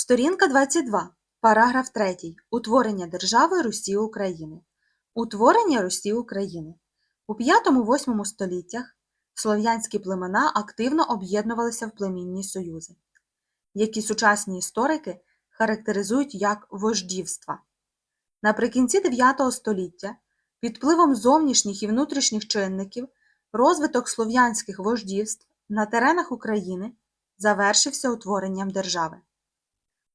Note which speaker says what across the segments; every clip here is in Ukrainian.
Speaker 1: Сторінка 22. Параграф 3. Утворення держави Русі України. Утворення Русі України. У 5-8 століттях слов'янські племена активно об'єднувалися в племінні союзи, які сучасні історики характеризують як вождівства. Наприкінці 9 століття під впливом зовнішніх і внутрішніх чинників розвиток слов'янських вождівств на теренах України завершився утворенням держави.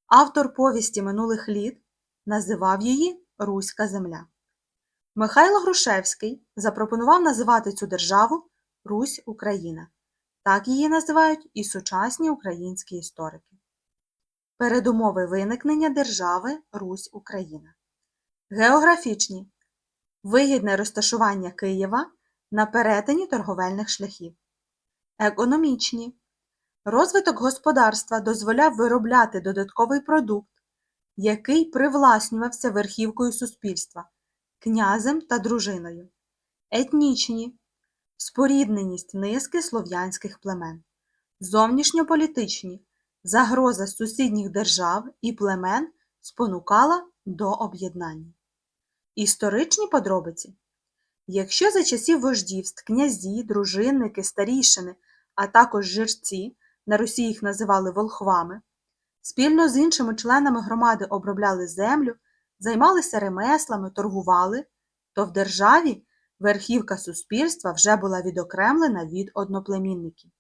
Speaker 1: Автор повісті минулих літ називав її Руська земля. Михайло Грушевський запропонував називати цю державу Русь Україна. Так її називають і сучасні українські історики. Передумови виникнення держави Русь Україна. Географічні вигідне розташування Києва на перетині торговельних шляхів. Економічні Розвиток господарства дозволяв виробляти додатковий продукт, який привласнювався верхівкою суспільства, князем та дружиною. Етнічні спорідненість низки слов'янських племен, зовнішньополітичні загроза сусідніх держав і племен спонукала до об'єднання. Історичні подробиці Якщо за часів вождівств князі, дружинники, старішини, а також жерці на Русі їх називали волхвами, спільно з іншими членами громади обробляли землю, займалися ремеслами, торгували, то в державі верхівка суспільства вже була відокремлена від одноплемінників.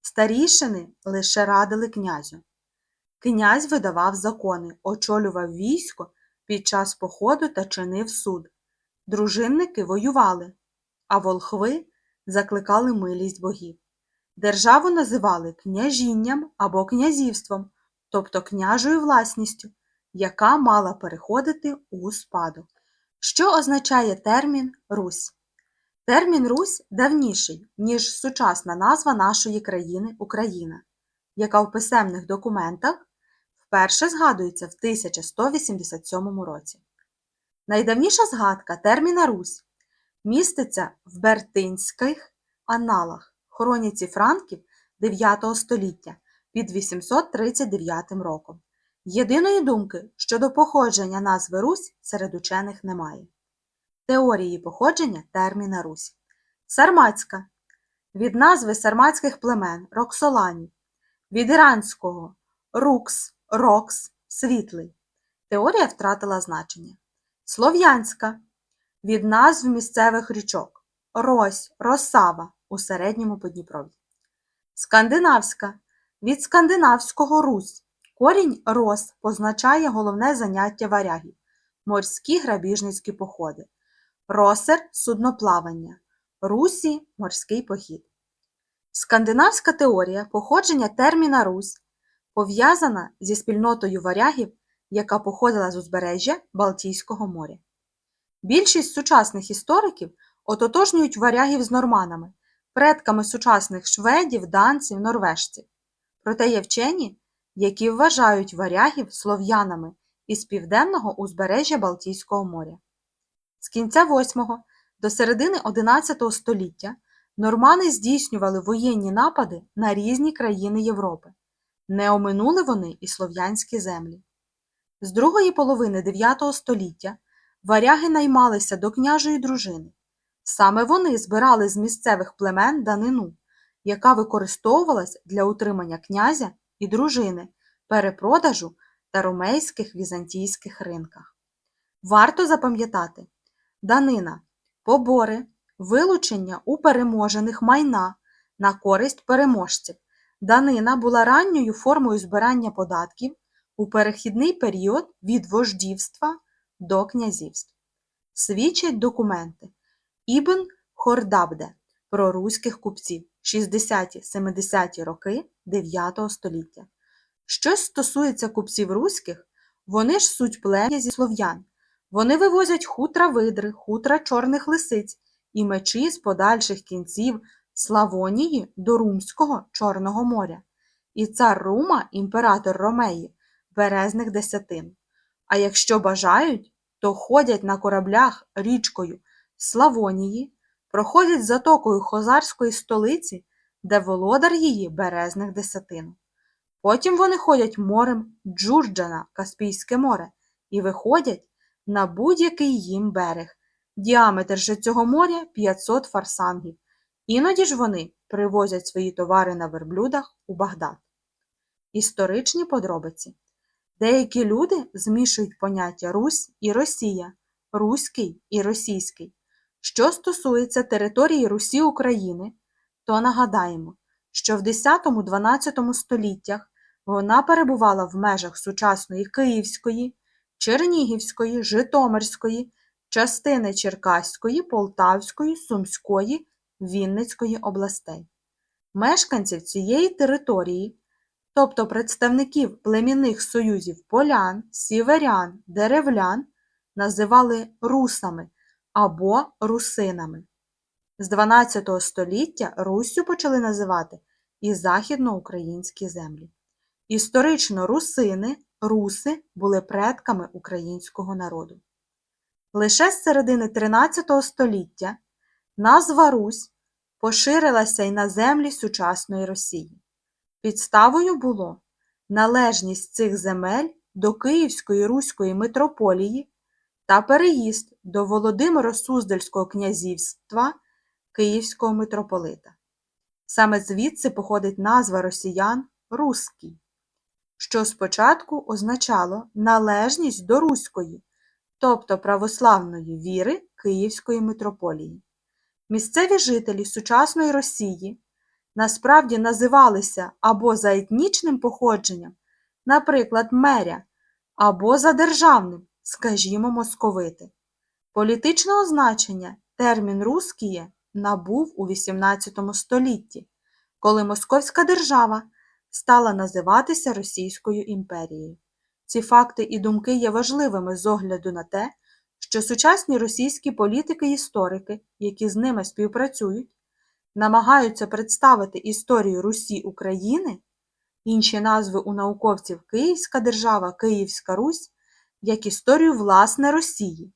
Speaker 1: Старішини лише радили князю. Князь видавав закони, очолював військо під час походу та чинив суд. Дружинники воювали, а волхви закликали милість богів. Державу називали княжінням або князівством, тобто княжою власністю, яка мала переходити у спадок. Що означає термін Русь? Термін Русь давніший, ніж сучасна назва нашої країни Україна, яка в писемних документах вперше згадується в 1187 році. Найдавніша згадка терміна Русь міститься в Бертинських аналах хроніці франків 9 століття під 839 роком. Єдиної думки щодо походження назви Русь серед учених немає. Теорії походження терміна Русь. Сарматська від назви сарматських племен Роксоланів, від іранського Рукс, Рокс, світлий. Теорія втратила значення. Слов'янська від назв місцевих річок Рось, Росава у середньому Подніпров'ї. Скандинавська від скандинавського Русь. Корінь Рос позначає головне заняття варягів морські грабіжницькі походи. Росер судноплавання. Русі морський похід. Скандинавська теорія походження терміна Русь пов'язана зі спільнотою варягів, яка походила з узбережжя Балтійського моря. Більшість сучасних істориків ототожнюють варягів з норманами, предками сучасних шведів, данців, норвежців. Проте є вчені, які вважають варягів слов'янами із південного узбережжя Балтійського моря. З кінця 8 до середини 11 століття нормани здійснювали воєнні напади на різні країни Європи. Не оминули вони і слов'янські землі. З другої половини 9 століття варяги наймалися до княжої дружини. Саме вони збирали з місцевих племен данину, яка використовувалась для утримання князя і дружини, перепродажу та ромейських візантійських ринках. Варто запам'ятати данина, побори, вилучення у переможених майна на користь переможців. Данина була ранньою формою збирання податків у перехідний період від вождівства до князівств. Свідчать документи Ібн Хордабде про руських купців 60-70 роки 9 століття. Щось стосується купців руських, вони ж суть плем'я зі слов'ян. Вони вивозять хутра видри, хутра чорних лисиць і мечі з подальших кінців Славонії до Румського Чорного моря. І цар Рума, імператор Ромеї, березних десятин. А якщо бажають, то ходять на кораблях річкою Славонії, проходять затокою хозарської столиці, де володар її березних десятин. Потім вони ходять морем Джурджана, Каспійське море, і виходять на будь-який їм берег. Діаметр же цього моря 500 фарсангів. Іноді ж вони привозять свої товари на верблюдах у Багдад. Історичні подробиці. Деякі люди змішують поняття Русь і Росія, руський і російський. Що стосується території Русі України, то нагадаємо, що в 10-12 століттях вона перебувала в межах сучасної Київської, Чернігівської, Житомирської, частини Черкаської, Полтавської, Сумської, Вінницької областей. Мешканців цієї території, тобто представників племінних союзів полян, сіверян, деревлян, називали русами або русинами. З 12 століття Руссю почали називати і західноукраїнські землі. Історично русини, руси були предками українського народу. Лише з середини 13 століття назва Русь поширилася й на землі сучасної Росії. Підставою було належність цих земель до Київської Руської митрополії та переїзд до Володимиро-Суздальського князівства Київського митрополита. Саме звідси походить назва росіян Руський, що спочатку означало належність до Руської, тобто православної віри Київської митрополії. Місцеві жителі сучасної Росії насправді називалися або за етнічним походженням, наприклад, меря, або за державним, скажімо, московити. Політичного значення термін «русскіє» набув у XVIII столітті, коли Московська держава стала називатися Російською імперією. Ці факти і думки є важливими з огляду на те, що сучасні російські політики історики, які з ними співпрацюють, намагаються представити історію Русі України, інші назви у науковців Київська держава, Київська Русь, як історію власне Росії,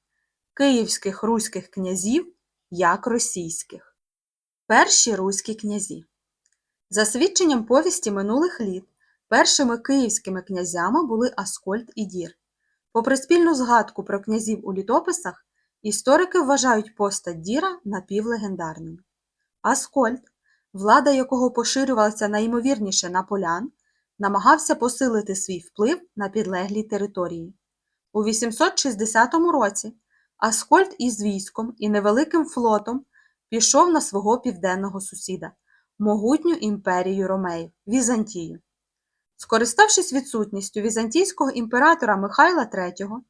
Speaker 1: київських руських князів як російських. Перші руські князі. За свідченням повісті минулих літ, першими київськими князями були Аскольд і Дір. Попри спільну згадку про князів у літописах, історики вважають постать Діра напівлегендарною. Аскольд, влада якого поширювалася найімовірніше на полян, намагався посилити свій вплив на підлеглій території. У 860 році Аскольд із військом і невеликим флотом пішов на свого південного сусіда, могутню імперію Ромеїв Візантію. Скориставшись відсутністю візантійського імператора Михайла III,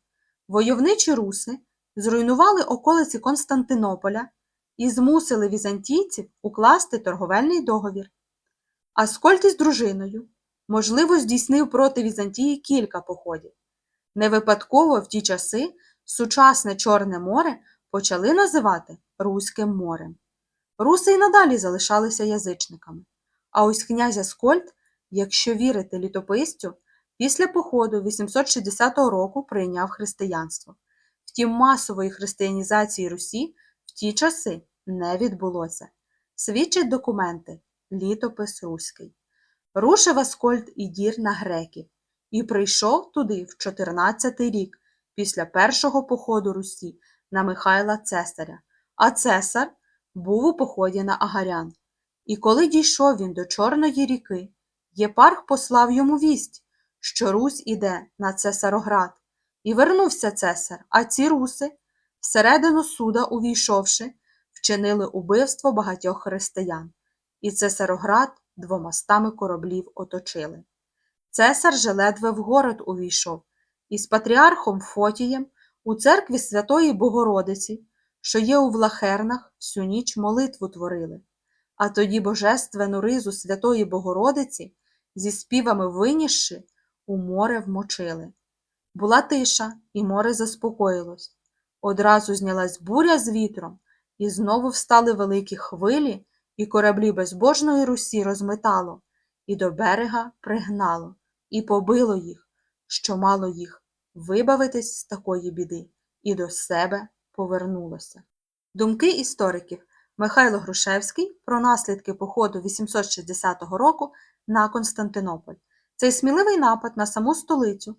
Speaker 1: войовничі руси зруйнували околиці Константинополя і змусили візантійців укласти торговельний договір. Аскольд із дружиною, можливо, здійснив проти Візантії кілька походів. Не випадково в ті часи сучасне Чорне море почали називати Руським морем. Руси й надалі залишалися язичниками. А ось князь Аскольд, якщо вірити літописцю, після походу 860 року прийняв християнство. Втім, масової християнізації Русі в ті часи не відбулося. Свідчать документи Літопис Руський. Рушив Аскольд і дір на греків і прийшов туди в 14 рік після першого походу Русі на Михайла Цесаря, а цесар був у поході на Агарян. І коли дійшов він до Чорної ріки, єпарх послав йому вість, що Русь іде на Цесароград. І вернувся цесар, а ці руси, всередину суда увійшовши, вчинили убивство багатьох християн, і Цесароград двомастами кораблів оточили. Цесар же ледве в город увійшов, і з патріархом Фотієм у церкві Святої Богородиці, що є у Влахернах, всю ніч молитву творили. А тоді божественну ризу Святої Богородиці зі співами винісши, у море вмочили. Була тиша, і море заспокоїлось. Одразу знялась буря з вітром, і знову встали великі хвилі, і кораблі безбожної Русі розметало, і до берега пригнало, і побило їх, що мало їх вибавитись з такої біди, і до себе повернулося. Думки істориків Михайло Грушевський про наслідки походу 860 року на Константинополь. Цей сміливий напад на саму столицю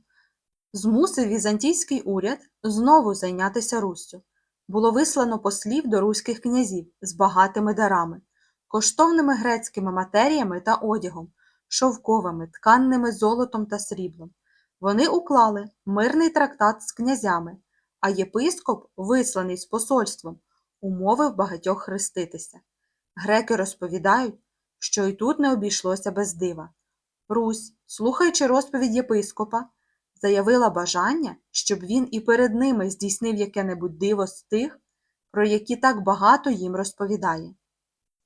Speaker 1: змусив візантійський уряд знову зайнятися Руссю. Було вислано послів до руських князів з багатими дарами, коштовними грецькими матеріями та одягом, шовковими, тканними золотом та сріблом. Вони уклали мирний трактат з князями, а єпископ, висланий з посольством, умовив багатьох хреститися. Греки розповідають, що і тут не обійшлося без дива. Русь, слухаючи розповідь єпископа, заявила бажання, щоб він і перед ними здійснив яке-небудь диво з тих, про які так багато їм розповідає.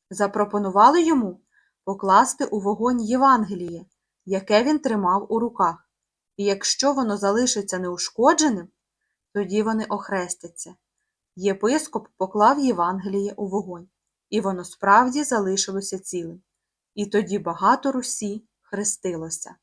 Speaker 1: Запропонували йому покласти у вогонь Євангеліє, яке він тримав у руках, і якщо воно залишиться неушкодженим, тоді вони охрестяться. Єпископ поклав Євангеліє у вогонь, і воно справді залишилося цілим. І тоді багато Русі хрестилося.